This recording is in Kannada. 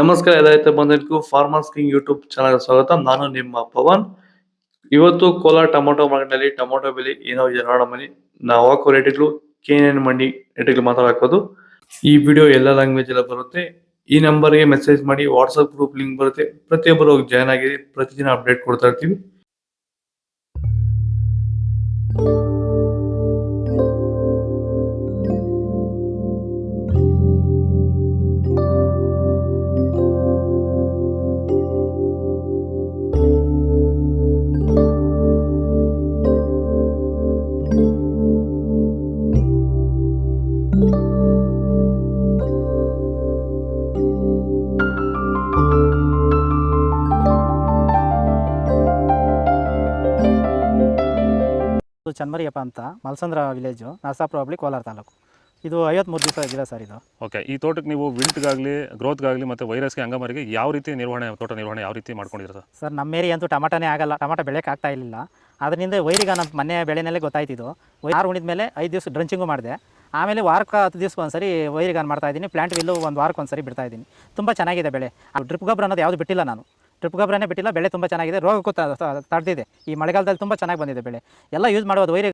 ನಮಸ್ಕಾರ ಎಲ್ಲ ರೈತ ಫಾರ್ಮರ್ಸ್ ಕಿಂಗ್ ಯೂಟ್ಯೂಬ್ ಚಾನಲ್ ಸ್ವಾಗತ. ನಾನು ನಿಮ್ಮ ಪವನ್. ಇವತ್ತು ಕೋಲಾರ ಟೊಮೊಟೊ ಮಾರ್ಕೆಟ್ನಲ್ಲಿ ಟೊಮೊಟೊ ಬೆಲೆ ಏನೋ ಇದೆ ನೋಡೋ ಮನಿ ನಾವು ಹಾಕೋ ರೇಟ್ಗಳು ಕೆ ಎನ್ ಮಂಡಿ ರೇಟ್ಗಳು ಈ ವಿಡಿಯೋ ಎಲ್ಲ ಲ್ಯಾಂಗ್ವೇಜ್ ಎಲ್ಲ ಬರುತ್ತೆ. ಈ ನಂಬರ್ಗೆ ಮೆಸೇಜ್ ಮಾಡಿ ವಾಟ್ಸ್ಆಪ್ ಗ್ರೂಪ್ ಲಿಂಕ್ ಬರುತ್ತೆ. ಪ್ರತಿಯೊಬ್ಬರು ಹೋಗಿ ಜಾಯ್ನ್ ಆಗಿ ಪ್ರತಿದಿನ ಅಪ್ಡೇಟ್ ಕೊಡ್ತಾ ಇರ್ತೀವಿ. ಇದು ಚನ್ಮರಿಯಪ್ಪ ಅಂತ ಮಲ್ಸಂದ್ರ ವಿಲೇಜು ನರಸಾಪುರ ಹೋಬಳಿ ಕೋಲಾರ ತಾಲೂಕು. ಇದು ಐವತ್ಮೂರು ದಿವಸ ಗಿಡ ಸರ್ ಇದು? ಓಕೆ ಈ ತೋಟಕ್ಕೆ ನೀವು ವಿಲ್ಟ್ಗಾಗಲಿ ಗ್ರೋತ್ಗಾಗಲಿ ಮತ್ತು ವೈರಸ್ಗೆ ಅಂಗಮರಿಗೆ ಯಾವ ರೀತಿ ನಿರ್ವಹಣೆ ತೋಟ ನಿರ್ವಹಣೆ ಯಾವ ರೀತಿ ಮಾಡ್ಕೊಂಡಿರೋದು? ಸರ್ ಸರ್ ನಮ್ಮ ಏರಿಯಾ ಅಂತೂ ಟಮಾಟನೇ ಆಗಲ್ಲ ಟಮಾಟ ಬೆಳೆಯೋಕೆ ಆಗ್ತಾ ಇರಲಿಲ್ಲ ಅದರಿಂದ ವೈರಿಗ ನಮ್ಮ ಮನೆ ಬೆಳೆನಲ್ಲೇ ಗೊತ್ತಾಯ್ತಿದ್ದು ಆರು ಉಣಿದ ಮೇಲೆ ಐದು ದಿವಸ ಡ್ರಂಚಿಂಗು ಮಾಡಿದೆ. ಆಮೇಲೆ ವಾರಕ್ಕೆ ಹತ್ತು ದಿವಸ ಒಂದ್ಸರಿ ವೈರಿಗಾನ್ ಮಾಡ್ತಾ ಇದ್ದೀನಿ. ಪ್ಲಾಂಟ್ ವಿಲ್ಲು ಒಂದು ವಾರಕ್ಕೆ ಒಂದ್ಸರಿ ಬಿಡ್ತಾ ಇದ್ದೀನಿ. ತುಂಬ ಚೆನ್ನಾಗಿದೆ ಬೆಳೆ. ಆ ಡ್ರಿಪ್ ಗೊಬ್ಬರ ಅನ್ನೋದು ಯಾವುದು ಬಿಟ್ಟಿಲ್ಲ ನಾನು. ಡ್ರಿಪ್ ಗೊಬ್ಬರನೇ ಬಿಟ್ಟಿಲ್ಲ, ಬೆಳೆ ತುಂಬ ಚೆನ್ನಾಗಿದೆ, ರೋಗಕ್ಕೂ ತಡೆದಿದೆ. ಈ ಮಳೆಗಾಲದಲ್ಲಿ ತುಂಬ ಚೆನ್ನಾಗಿ ಬಂದಿದೆ ಬೆಳೆ. ಎಲ್ಲ ಯೂಸ್ ಮಾಡ್ಬೋದು ವೈರಿ